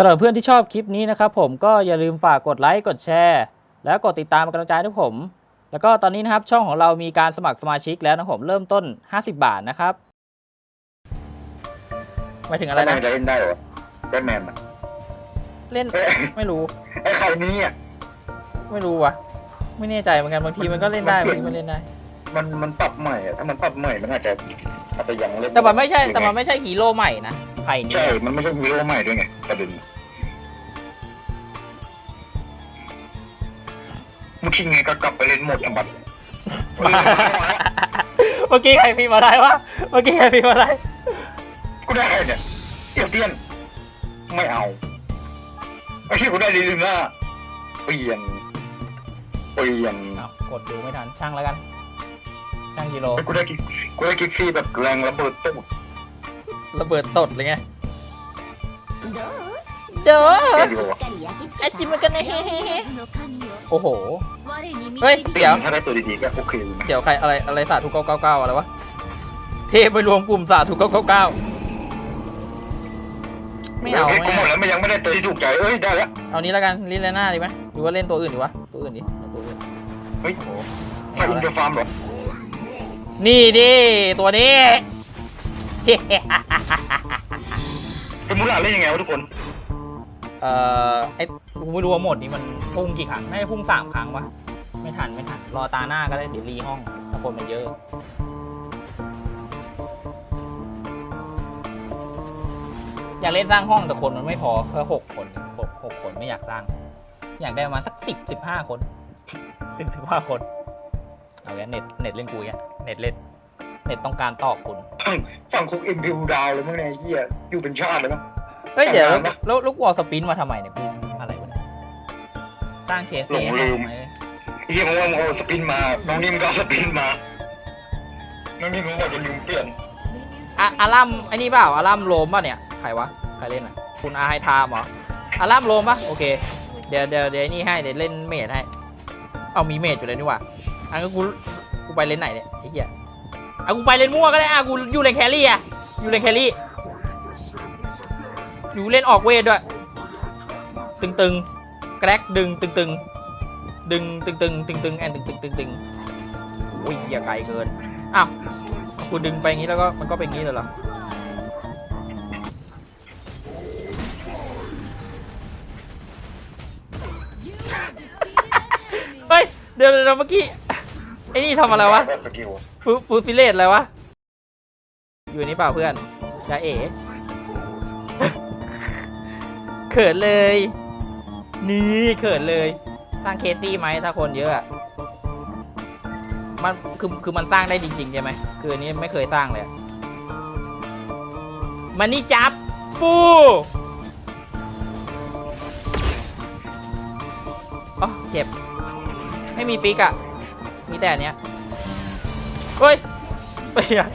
สำหรับเพื่อนที่ชอบคลิปนี้นะครับผมก็อย่าลืมฝากกดไลค์กดแชร์ แล้วกดติดตามเป็นกำลังใจให้ผม แล้วก็ตอนนี้นะครับช่องของเรามีการสมัครสมาชิกแล้วนะครับผมเริ่มต้น 50 บาทนะครับหมายถึงอะไรนะจะเล่นได้เหรอแบทแมนอะเล่นเอ้ยไม่รู้ไอ้ใครนี้อะ ไม่รู้ว่ะ ไม่แน่ใจเหมือนกันบางทีมันก็เล่นได้มับานงเปลี่ยนทีมันเล่นได้ มันมันปรับใหม่อะถ้ามันปรับใหม่มันอาจจะอาจจะยังเล่นแต่มันไม่ใช่ แต่มันยังงไม่ใช่ฮีโร่ใหม่นะไผ่นี่ใช่ มันไม่ใช่ฮีโร่ใหม่ด้วยไงประเด็นมึงคิดไงก็กลับไปเล่นโหมดอัมบัตเมื่อกี้ใครพิมพ์มาได้วะเมื่อกี้ใครพิมพ์มาได้กูได้อะไรเนี่ยเตี้ยเตี้ยนไม่เอาไอ้ที่กูได้ดีๆนะเปลี่ยนเปลี่ยนเอากดดูไม่ทันช่างแล้วกัน ช่างกิโลไอ้กูได้กิกูได้กิกซี่แบบแรงระเบิดตุ้มระเบิดตดเลยไงเด้อแค่เดียวอะไอจิมมันกันเฮ้โอ้โห เฮ้เฮ้ยยเดี๋ยวถ้าได้ตัวดีๆก็โอเคอยู่นะเดี๋ยวใครอะไรอะไรสาธุเก้าเก้าเก้าอะไรวะ เทไปรวมกลุ่มสาธุเก้าเก้าเก้าไม่เอาฮ้ยกูไม่หมดเอาแล้วมันยังไม่ได้ตัวที่ถูกใจเอ้ยได้แล้ว เอานี้แล้วกันลินเลน่าดีไหมหรือว่าเล่นตัวอื่นดีวะ ตัวอื่นดิเอาตัวอื่น เฮ้ยโอ้โหไม่อินเตอร์ฟาร์มเหรอ นี่ดิตัวนี้สมุล่าเล่นยังไงวะทุกคน เอ่อไอ้กูไม่รู้ว่าโหมดนี้มันพุ่งกี่ครั้งน่าจะพุ่งสามครั้งวะไม่ทันไม่ทันรอตาหน้าก็ได้เดี๋ยวรีห้องถ้าคนมันเยอะ อยากเล่นสร้างห้องแต่คนมันไม่พอแค่หกคนหกหกคนไม่อยากสร้าง อยากได้ประมาณสักสิบสิบห้าคนสิบสิบห้าคน เอาแกเน็ตเน็ตเล่นกูแกเน็ตเล่นเน็ตต้องการตอบคุณฝั่งคุกอิมพิวดาวเลยมั้งเนี่ยไอ้เฮียอยู่เป็นชาติเลยมั้งเฮ้ยเดี๋ยวแต่งงานปะแล้วลูกวอลสปินมาทำไมเนี่ยกูอะไรวะเนี่ยสร้างเคสหลงลืมไหมไอ้เฮียมึงว่ามึงเอาสปินมา น้องนิ่มก็เอาสปินมา น้องนิ่มรู้ว่าจะลืมเปลี่ยนอะอารัมไอ้นี่เปล่าอารัมโรมป่ะเนี่ยใครวะใครเล่นอะคุณอาไฮทามเหรออารัมโรมป่ะโอเค เดี๋ยวเดี๋ยวเดี๋ยวไอ้นี่ให้เดี๋ยวเล่นเมดให้ เอามีเมดอยู่เลยนี่หว่า อันก็กูกูไปเล่นไหนเนี่ยไอ้เหี้ยเอากูไปเล่นมั่วก็ได้อะกูอยู่เลนแครี่อะอยู่เลนแครี่อยู่เล่นออกเวทด้วย ตึงตึงแกรกดึงตึงตึงดึงตึงตึงตึงตึงแอนตึงตึงตึงตึงอุ้ยอย่าไกลเกินอ้าวกูดึงไปงี้แล้วก็มันก็เป็นงี้เลยเหรอเฮ้ยเดี๋ยวเดี๋ยวเมื่อกี้ ไอ้นี่ทำอะไรวะสกิลฟูฟูซิเลตอะไรวะ อยู่นี่เปล่าเพื่อนยาเอ๋เขินเลย นี่เขินเลย สร้างเคสตี้ไหมถ้าคนเยอะอะมันคือคือมันสร้างได้จริงๆใช่ไหมคืออันนี้ไม่เคยสร้างเลยมันนี่จับปูอ๋อเจ็บ ไม่มีปิกอะ มีแต่อันเนี้ยเฮ้ยไปอะ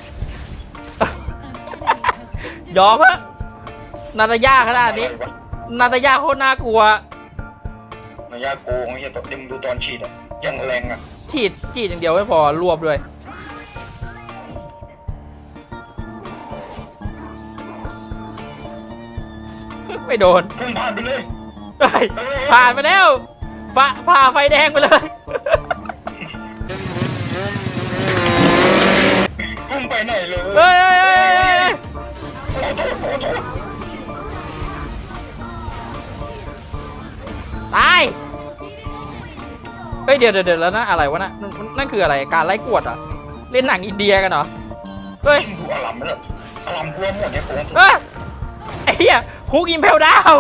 ยอมฮะนาตาย่าขนาดนี้อะไรวะนาตาย่าโคตรน่ากลัว นายาโกงไอ้เฮียตอนดึงดูตอนฉีดอะยังแรงอะฉีดฉีดอย่างเดียวไม่พอรวบด้วย ไม่โดน พุ่งผ่านไปเลย เฮ้ยผ่านไปแล้วฝ่าผ่าไฟแดงไปเลย งไปไหนเลยเฮ้ยเฮ้ยเฮ้ยเฮ้ยเฮ้ยขอโทษขอโทษตายเฮ้ยเดี๋ยวเดี๋ยวเดี๋ยวแล้วนะอะไรวะนะนั่นนั่นคืออะไรการไล่กวดเหรอะเล่นหนังอินเดียกันเหรอเฮ้ยดูอลัมเลยอลัมรวมหมดเนี่ยโกงเอ้ยไอ้เหี้ยคุกอิมเพลดาว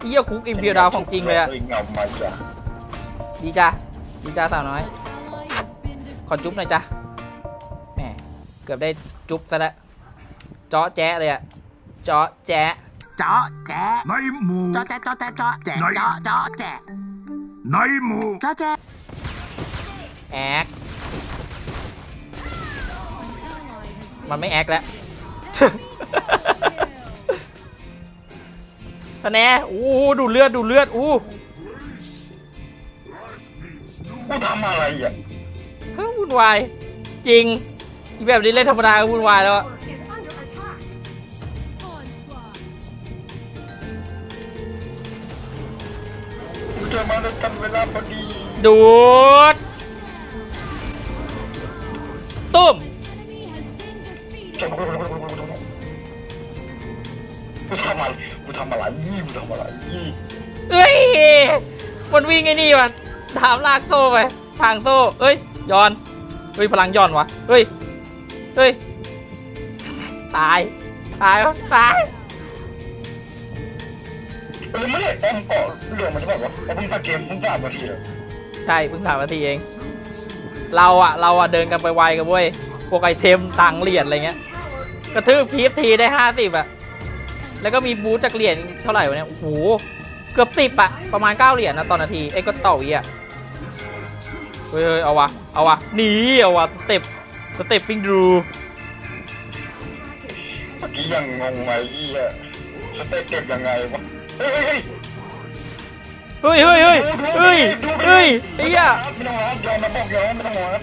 เหี้ยคุกอิมเพลดาวของจริงเลยอะเงามาจ้ะดีจ้าดีจ้าสาวน้อย ขอจุ๊บหน่อยจ้ะแหมเกือบได้จุ๊บซะแล้วเจาะแจ๊ะเลยอะเจาะแจ๊ะเจาะแจ๊ะในหมู่เจาะแจ๊ะเจาะแจ๊ะเจาะแจ๊ะไหนเจาะเจาะแจ๊ะในหมู่เจาะแจ๊ะแอคมันไม่แอคแล้วทะแน่อู้ดูเลือดดูเลือดอู้กูทำอะไรอะเฮ้ย วุ่นวาย จริงแบบนี้เล่นธรรมดาก็วุ่นวายแล้วดูด ตุ้มกูทำอะไรกูทำอะไรยี่กูทำอะไรยี่เฮ้ยมันวิ่งไอ้นี่มันถามลากโซ่ไปทางโซ่เอ้ย ย้อนเฮ้ยพลังย้อนวะเฮ้ยเฮ้ยตายตายวะตายเออไม่ได้แอมเกาะเรื่องมันจะบอกว่าไอ้เพิ่งตะเกมเพิ่งสามนาทีเลยใช่เพิ่งสามนาทีเอง เราอะเราอะเดินกันไปไวกันเว้ยพวกไอเทมตังค์เหรียญอะไรเงี้ยกระทืบคีฟทีได้ห้าสิบอะแล้วก็มีบูธจากเหรียญเท่าไหร่วะเนี่ยโอ้โหเกือบสิบอะประมาณเก้าเหรียญนะตอนนาทีเอ้ยก็ต่ออีอะเฮ้ย เฮ้ยเอาวะ เอาวะ หนีเอาวะ สเต็ป สเต็ปฟิงดูเมื่อกี้ยังงงไหมยี่อะสเต็ปเก็บยังไงวะ เฮ้ยเฮ้ยเฮ้ยเฮ้ยเฮ้ยเฮ้ยเฮ้ยไอ้เหี้ยไม่ต้องรับยอมนะบอกยอมไม่ต้องรับ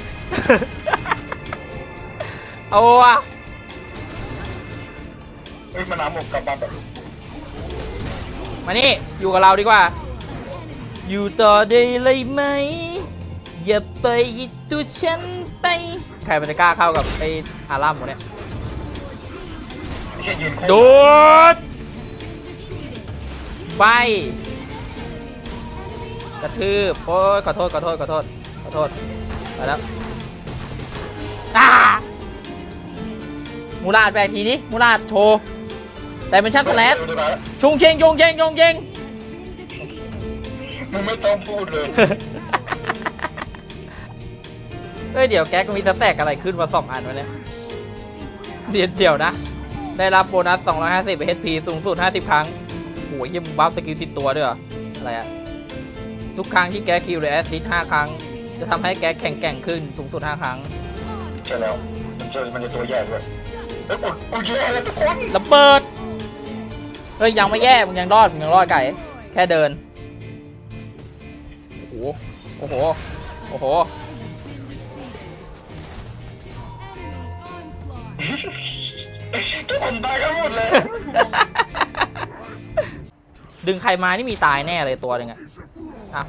เอาวะเฮ้ยมันน้ำหมดกลับมาแบบมานี่ อยู่กับเราดีกว่า อยู่ต่อได้เลยไหม อย่าไปตัวฉันไป ใครมันจะกล้าเข้ากับไอ้อารัมวะเนี่ยไม่ใช่ยืนโดดใบกระทืบโอ้ยขอโทษขอโทษขอโทษขอโทษไปแล้วอ่ามูลาดแบกทีนี้มูลาดโชว์แต่เป็นชั้นสแลดชุงเชงชงเชงชงเชงมึงไม่ต้องพูดเลย เฮ้ยเดี๋ยวแกก็มีสแต็กอะไรขึ้นมาสองอันวะเนี่ยเดี๋ยวเดี๋ยวนะ ได้รับโบนัส 250 HP สูงสุด 50 ครั้งโอ้ยยังบัฟสกิลติดตัวด้วยเหรอ อะไรอะทุกครั้งที่แกคิวหรือแอสซิส5ครั้ง จะทำให้แกแข็งแกร่งขึ้นสูงสุด 5 ครั้ง ใช่แล้ว มันจะมันจะตัวใหญ่ด้วยเฮ้ยกูกูแย่แล้วทุกคนระเบิด เฮ้ยยังไม่แย่ มึงยังรอด มึงยังรอดไก่ แค่เดิน โอ้โห โอ้โห โอ้โห ทุกคนตายกันหมดเลยดึงใครมานี่มีตายแน่เลยตัวหนึงอะอะ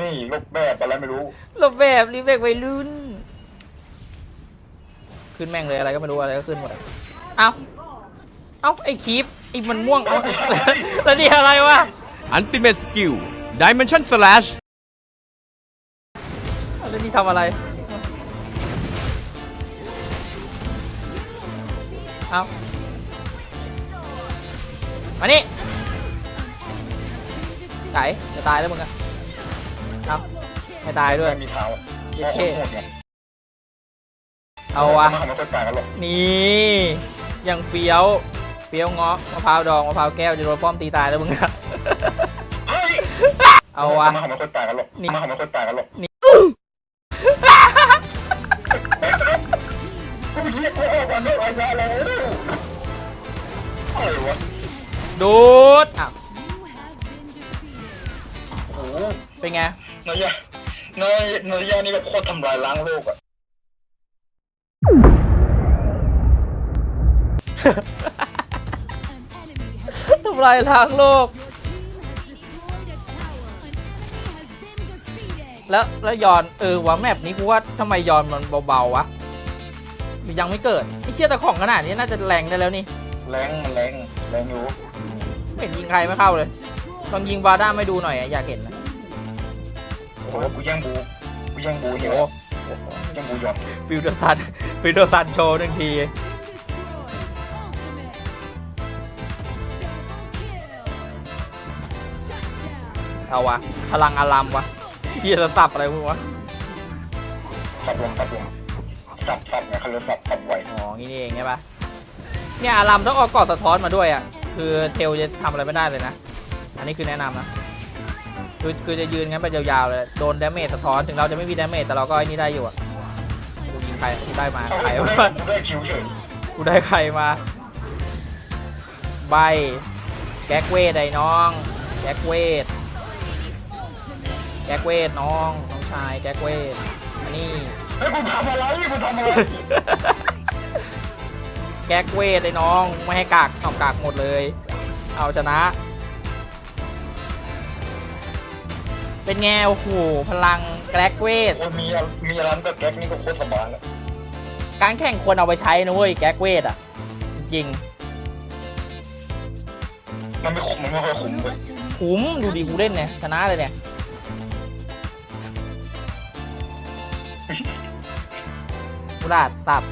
นี่ลบแบบอะไรไม่รู้หลบแบบรีเฟกไวรุ่น ขึ้นแม่งเลยอะไรก็ไม่รู้อะไรก็ขึ้นหมดเอาเอาไอ้คีปไอ้มันม่วงเอาแล้วนี่อะไรวะ Ultimate Skill Dimension Slash แล้วนี่ทำอะไร เอ้ามานี่ไก่จะตายแล้วมึงอะเอ้าไม่ตายด้วยไม่มีเท้าเย็ดโคเข้ตรโหดไงเอาวะมันไม่ค่อยต่างกันหรอกนี่ยังเฟี้ยวเฟี้ยวเงาะมะพร้าวดองมะพร้าวแก้วจะโดนป้อมตีตายแล้วมึงอะเฮ้ยเอาวะมันไม่ค่อยต่างกันหรอกนี่มันไม่ค่อยต่างกันหรอกนี่กู ออาไอ้ซะแล้วอะไรวะดูดอะโอ้โหเป็นไง นายะนายนายะนี่แบบโคตรทำลายล้างโลกอะทำลายล้างโลก แล้วแล้วยอนเออวะแมปนี้กูว่าทำไมยอนมันเบาๆวะ ยังไม่เกิดไอ้เชี่ยแต่ของขนาดนี้น่าจะแรงได้แล้วนี่แรงมันแรงแรงอยู่ไม่เห็นยิงใครไม่เข้าเลยลองยิงวาด้าไม่ดูหน่อยอะอยากเห็นนะโอ้โหกูแย่งบูกูแย่งบูโอ้เหี้โหยแย่งบูยอมฟิวเดอร์ซันฟิวเดอร์ซันโชว์หนึ่งที เอาวะพลังอารามวะเชียร์สับอะไรพวกวะสับลงสับลง สับสับไงเขาเรียกสับสับไวอ๋องี้นี่เองใช่ปะเนี่ยอารามต้องเอากอดสะท้อนมาด้วยอะ คือเทลจะทำอะไรไม่ได้เลยนะ อันนี้คือแนะนำนะ คือคือจะยืนงั้นไปยาวๆเลย โดนดาเมจสะท้อน ถึงเราจะไม่มีดาเมจแต่เราก็ไอ้นี่ได้อยู่อะกูยิงใครกูได้มาใครวะกูได้คิวเฉยกูได้ใครมา ใบ แก๊กเวทไอ้น้อง แก๊กเวท แก๊กเวทน้อง น้องชายแก๊กเวทอันนี้ เฮ้ยกูทำอะไรกูทำอะไรแก๊กเวทไอ้น้อง ไม่ให้กากเอากากหมดเลย เอาชนะ เป็นไงโอ้โหพลังแก๊กเวท โอ้ยมีอะมีร้านแบบแก๊กนี่ก็โคตรสบายเลยการแข่งควรเอาไปใช้นะเว้ยแก๊กเวทอะ จริงมันไม่ขมมันไม่ค่อยขมเลยๆคุ้มดูดีกูเล่นเนี่ยชนะเลยเนี่ย กุหลาบตับ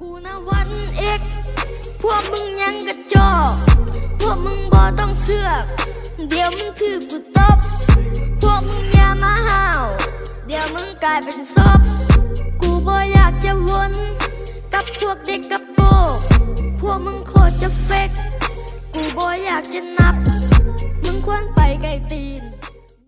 กูนะวันเอกพวกมึงยังกระจอกพวกมึงบ่ต้องเสือกเดี๋ยวมึงถือกูตบ พวกมึงอย่ามาห้าว เดี๋ยวมึงกลายเป็นศพ กูบ่อยากจะวนกับพวกเด็กกับโปกพวกมึงโคตรจะเฟก กูบ่อยากจะนับ มึงควรไปไกลตีน